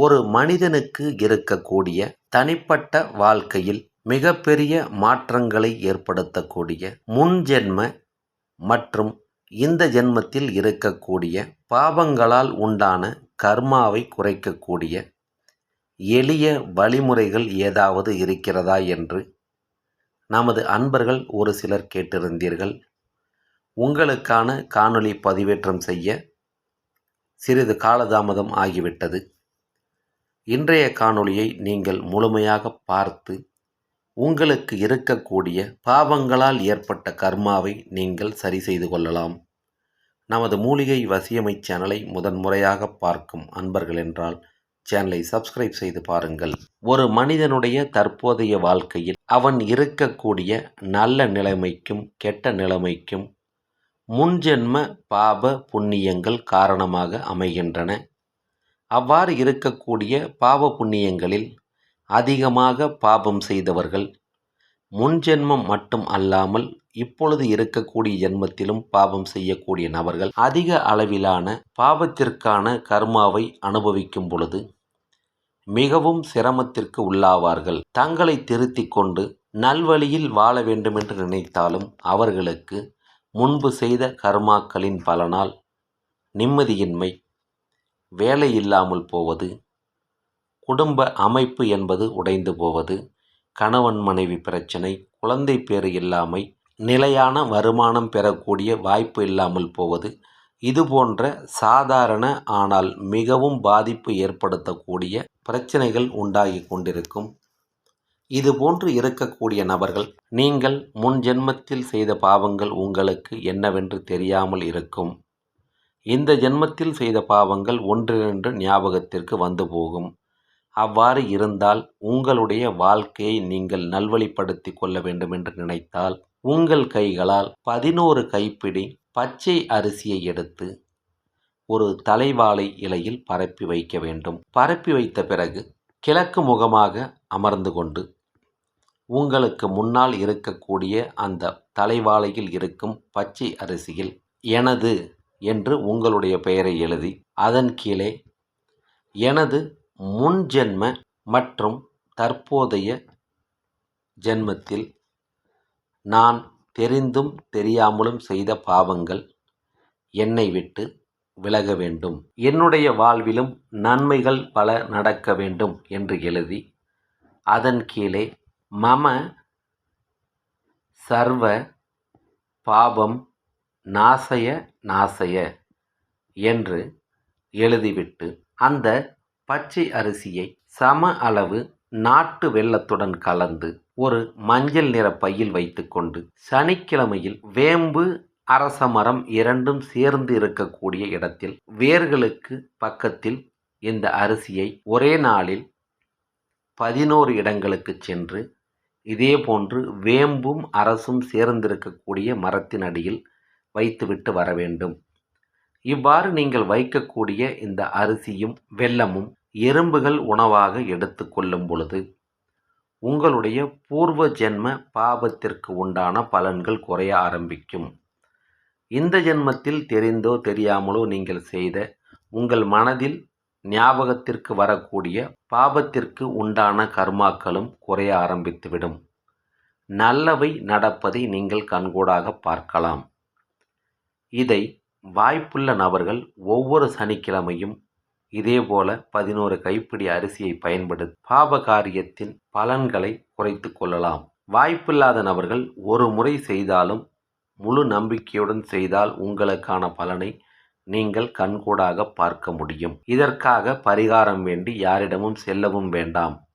ஒரு மனிதனுக்கு இருக்கக்கூடிய தனிப்பட்ட வாழ்க்கையில் மிகப்பெரிய மாற்றங்களை ஏற்படுத்தக்கூடிய முன்ஜென்ம மற்றும் இந்த ஜென்மத்தில் இருக்கக்கூடிய பாவங்களால் உண்டான கர்மாவை குறைக்கக்கூடிய எளிய வழிமுறைகள் ஏதாவது இருக்கிறதா என்று நமது அன்பர்கள் ஒரு சிலர் கேட்டிருந்தீர்கள். உங்களுக்கான காணொளி பதிவேற்றம் செய்ய சிறிது காலதாமதம் ஆகிவிட்டது. இன்றைய காணொளியை நீங்கள் முழுமையாக பார்த்து உங்களுக்கு இருக்கக்கூடிய பாவங்களால் ஏற்பட்ட கர்மாவை நீங்கள் சரி செய்து கொள்ளலாம். நமது மூலிகை வசியமை சேனலை முதன்முறையாக பார்க்கும் அன்பர்கள் என்றால் சேனலை சப்ஸ்கிரைப் செய்து பாருங்கள். ஒரு மனிதனுடைய தற்போதைய வாழ்க்கையில் அவன் இருக்கக்கூடிய நல்ல நிலைமைக்கும் கெட்ட நிலைமைக்கும் முன்ஜென்ம பாப புண்ணியங்கள் காரணமாக அமைகின்றன. அவ்வாறு இருக்கக்கூடிய பாவ புண்ணியங்களில் அதிகமாக பாபம் செய்தவர்கள் முன்ஜென்மம் மட்டும் அல்லாமல் இப்பொழுது இருக்கக்கூடிய ஜென்மத்திலும் பாவம் செய்யக்கூடிய நபர்கள் அதிக அளவிலான பாவத்திற்கான கர்மாவை அனுபவிக்கும் பொழுது மிகவும் சிரமத்திற்கு உள்ளாவார்கள். தங்களை திருத்திக் கொண்டு நல்வழியில் வாழ வேண்டுமென்று நினைத்தாலும் அவர்களுக்கு முன்பு செய்த கர்மாக்களின் பலனால் நிம்மதியின்மை வேலை இல்லாமல் போவது குடும்ப அமைப்பு என்பது உடைந்து போவது கணவன் மனைவி பிரச்சனை குழந்தை பேறு இல்லாமை நிலையான வருமானம் பெறக்கூடிய வாய்ப்பு இல்லாமல் போவது இது போன்ற சாதாரண ஆனால் மிகவும் பாதிப்பு ஏற்படுத்தக்கூடிய பிரச்சனைகள் உண்டாகி கொண்டிருக்கும். இது போன்று இருக்கக்கூடிய நபர்கள் நீங்கள் முன் ஜென்மத்தில் செய்த பாவங்கள் உங்களுக்கு என்னவென்று தெரியாமல் இருக்கும். இந்த ஜென்மத்தில் செய்த பாவங்கள் ஒன்றிரண்டு ஞாபகத்திற்கு வந்து போகும். அவ்வாறு இருந்தால் உங்களுடைய வாழ்க்கையை நீங்கள் நல்வழிப்படுத்தி கொள்ள வேண்டும் என்று நினைத்தால் உங்கள் கைகளால் பதினோரு கைப்பிடி பச்சை அரிசியை எடுத்து ஒரு தலைவாழை இலையில் பரப்பி வைக்க வேண்டும். பரப்பி வைத்த பிறகு கிழக்கு முகமாக அமர்ந்து கொண்டு உங்களுக்கு முன்னால் இருக்கக்கூடிய அந்த தலைவாழையில் இருக்கும் பச்சை அரிசியில் எனது என்று உங்களுடைய பெயரை எழுதி அதன் கீழே எனது முன் ஜென்ம மற்றும் தற்போதைய ஜென்மத்தில் நான் தெரிந்தும் தெரியாமலும் செய்த பாவங்கள் என்னை விட்டு விலக வேண்டும். என்னுடைய வாழ்விலும் நன்மைகள் பல நடக்க வேண்டும் என்று எழுதி அதன் கீழே மம சர்வ பாபம் நாசய நாசய என்று எழுதிவிட்டு அந்த பச்சை அரிசியை சம அளவு நாட்டு வெள்ளத்துடன் கலந்து ஒரு மஞ்சள் நிற பையில் வைத்துக்கொண்டு சனிக்கிழமையில் வேம்பு அரச மரம் இரண்டும் சேர்ந்து இருக்கக்கூடிய இடத்தில் வேர்களுக்கு பக்கத்தில் இந்த அரிசியை ஒரே நாளில் பதினோரு இடங்களுக்கு சென்று இதே போன்று வேம்பும் அரசும் சேர்ந்திருக்கக்கூடிய மரத்தின் அடியில் வைத்துவிட்டு வர வேண்டும். இவ்வாறு நீங்கள் வைக்கக்கூடிய இந்த அரிசியும் வெல்லமும் எறும்புகள் உணவாக எடுத்துக்கொள்ளும் பொழுது உங்களுடைய பூர்வ ஜென்ம பாபத்திற்கு உண்டான பலன்கள் குறைய ஆரம்பிக்கும். இந்த ஜென்மத்தில் தெரிந்தோ தெரியாமலோ நீங்கள் செய்த உங்கள் மனதில் ஞாபகத்திற்கு வரக்கூடிய பாபத்திற்கு உண்டான கர்மாக்களும் குறைய ஆரம்பித்துவிடும். நல்லவை நடப்பதை நீங்கள் கண்கூடாக பார்க்கலாம். இதை வாய்ப்புள்ள நபர்கள் ஒவ்வொரு சனிக்கிழமையும் இதேபோல பதினோரு கைப்பிடி அரிசியை பயன்படுத்தி பாப காரியத்தின் பலன்களை குறைத்து கொள்ளலாம். வாய்ப்பில்லாத நபர்கள் ஒரு முறை செய்தாலும் முழு நம்பிக்கையுடன் செய்தால் உங்களுக்கான பலனை நீங்கள் கண்கூடாக பார்க்க முடியும். இதற்காக பரிகாரம் வேண்டி யாரிடமும் செல்லவும் வேண்டாம்.